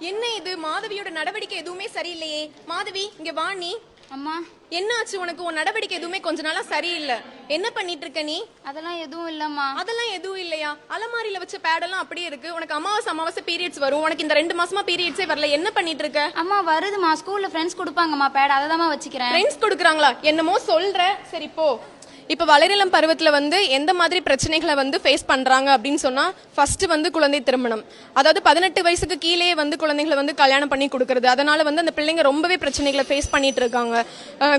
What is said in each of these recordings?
என்ன இது? மாதவியோட நடவடிக்கை எதுவுமே சரியில்லையே. மாதவி இங்க வா நீ. அம்மா. என்ன ஆச்சு உனக்கு? உன் நடவடிக்கை எதுவுமே கொஞ்ச நாளா சரியில்லை. என்ன பண்ணிட்டு இருக்க நீ? அதெல்லாம் எதுவும் இல்லம்மா. அதெல்லாம் எதுவும் இல்லையா? அலமாரியில வச்ச பேடெல்லாம் அப்படியே இருக்கு. உனக்கு அமாவாசை அமாவாசை பீரியட்ஸ் வரும். உனக்கு இந்த ரெண்டு மாசமா பீரியட்ஸே வரல. என்ன பண்ணிட்டு இருக்க அம்மா வருதுமா ஸ்கூல்ல ஃப்ரெண்ட்ஸ் கொடுப்பாங்கம்மா பேட் அதை வச்சுக்கிறேன். ஃப்ரெண்ட்ஸ் கொடுக்குறாங்களா? என்னமோ சொல்ற. சரி போ. இப்ப வளரிளம் பருவத்துல வந்து எந்த மாதிரி பிரச்சனைகளை வந்து ஃபேஸ் பண்றாங்க அப்படின்னு சொன்னா ஃபர்ஸ்ட் வந்து குழந்தை திருமணம். அதாவது பதினெட்டு வயசுக்கு கீழே வந்து குழந்தைகளை வந்து கல்யாணம் பண்ணி கொடுக்கறது. அதனால வந்து அந்த பிள்ளைங்க ரொம்பவே பிரச்சனைகளை ஃபேஸ் பண்ணிட்டு இருக்காங்க.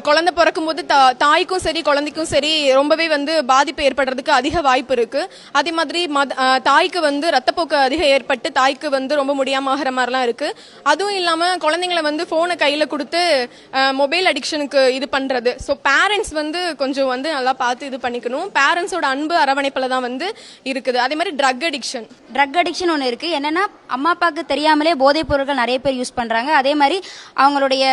குழந்தை பிறக்கும் போது தா- தாய்க்கும் சரி குழந்தைக்கும் சரி ரொம்பவே வந்து பாதிப்பு ஏற்படுறதுக்கு அதிக வாய்ப்பு இருக்கு. அதே மாதிரி மத தாய்க்கு வந்து ரத்தப்போக்கு அதிகம் ஏற்பட்டு தாய்க்கு வந்து ரொம்ப முடியாம ஆகிற மாதிரிலாம் இருக்கு. அதுவும் இல்லாம குழந்தைங்களை வந்து போனை கையில கொடுத்து மொபைல் அடிக்ஷனுக்கு இது பண்றது. ஸோ பேரண்ட்ஸ் வந்து கொஞ்சம் வந்து நல்லா பார்த்து இது பண்ணிக்கணும். பேரண்ட்ஸோட அன்பு அரவணைப்பில் தான் வந்து இருக்குது. அதே மாதிரி ட்ரக் அடிக்ஷன் ட்ரக் அடிக்ஷன் ஒன்று இருக்குது என்னென்னா அம்மா அப்பாவுக்கு தெரியாமலே போதைப் பொருட்கள் நிறைய பேர் யூஸ் பண்ணுறாங்க அதே மாதிரி அவங்களுடைய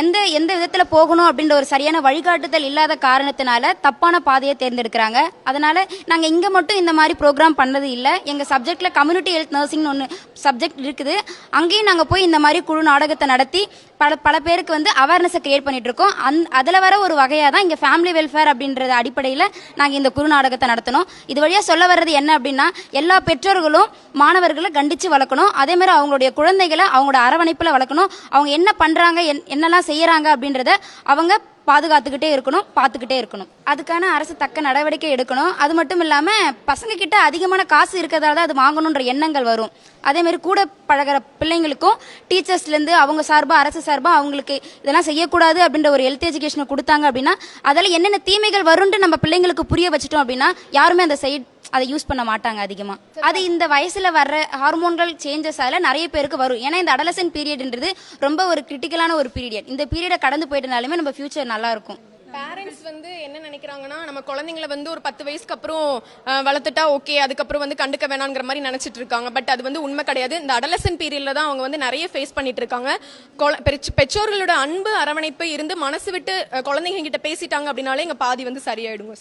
எந்த எந்த விதத்துல போகணும் அப்படின்ற ஒரு சரியான வழிகாட்டுதல் இல்லாத காரணத்தினால தப்பான பாதையை தேர்ந்தெடுக்கிறாங்க. அதனால நாங்க இங்க மட்டும் இந்த மாதிரி ப்ரோக்ராம் பண்ணது இல்ல. எங்க சப்ஜெக்ட்ல கம்யூனிட்டி ஹெல்த் நர்சிங்னு ஒன்று சப்ஜெக்ட் இருக்குது. அங்கேயும் நாங்க போய் இந்த மாதிரி குழு நாடகத்தை நடத்தி பல பல பேருக்கு வந்து அவேர்னஸை கிரியேட் பண்ணிட்டு இருக்கோம். அந் அதில் வர ஒரு வகையாக தான் இங்கே ஃபேமிலி வெல்ஃபேர் அப்படின்றது அடிப்படையில் நாங்கள் இந்த குழு நாடகத்தை நடத்தணும் இது வழியாக சொல்ல வர்றது என்ன அப்படின்னா எல்லா பெற்றோர்களும் மாணவர்களை கண்டித்து வளர்க்கணும். அதே மாதிரி அவங்களுடைய குழந்தைகளை அவங்களோட அரவணைப்பில் வளர்க்கணும். அவங்க என்ன பண்ணுறாங்க என்னெல்லாம் செய்யறாங்க அப்படின்றத அவங்க பாதுகாத்துக்கிட்டே இருக்கணும் பார்த்துக்கிட்டே இருக்கணும். அதுக்கான அரசு தக்க நடவடிக்கை எடுக்கணும். அது மட்டும் இல்லாமல் பசங்க கிட்ட அதிகமான காசு இருக்கிறதால தான் அது வாங்கணுன்ற எண்ணங்கள் வரும். அதேமாரி கூட பழகுற பிள்ளைங்களுக்கும் டீச்சர்ஸ்லேருந்து அவங்க சார்பாக அரசு சார்பாக அவங்களுக்கு இதெல்லாம் செய்யக்கூடாது அப்படின்ற ஒரு ஹெல்த் எஜுகேஷனை கொடுத்தாங்க அப்படின்னா அதில் என்னென்ன தீமைகள் வரும்னு நம்ம பிள்ளைங்களுக்கு புரிய வச்சுட்டோம் அப்படின்னா யாருமே அந்த சைட் அதை யூஸ் பண்ண மாட்டாங்க அதிகமாக அது இந்த வயசுல வர்ற ஹார்மோன்கள் சேஞ்சஸால நிறைய பேருக்கு வரும். ஏன்னா இந்த அடலசன் பீரியட்ன்றது ரொம்ப ஒரு கிரிட்டிக்கலான ஒரு பீரியட் இந்த பீரியடை கடந்து போயிட்டனாலுமே நம்ம ஃபியூச்சர் நல்லா இருக்கும். பேரண்ட்ஸ் வந்து என்ன நினைக்கிறாங்கன்னா நம்ம குழந்தைங்களை வந்து ஒரு பத்து வயசுக்கு அப்புறம் வளர்த்துட்டா ஓகே அதுக்கப்புறம் வந்து கண்டுக்க வேணாங்கிற மாதிரி நினைச்சிட்டு இருக்காங்க. பட் அது வந்து உண்மை கிடையாது. இந்த அடலசன் பீரியட்ல தான் அவங்க வந்து நிறைய ஃபேஸ் பண்ணிட்டு இருக்காங்க. பெற்றோர்களோட அன்பு அரவணைப்பு இருந்து மனசு விட்டு குழந்தைங்க கிட்ட பேசிட்டாங்க அப்படின்னாலே இங்க பாதி வந்து சரியாயிடுங்க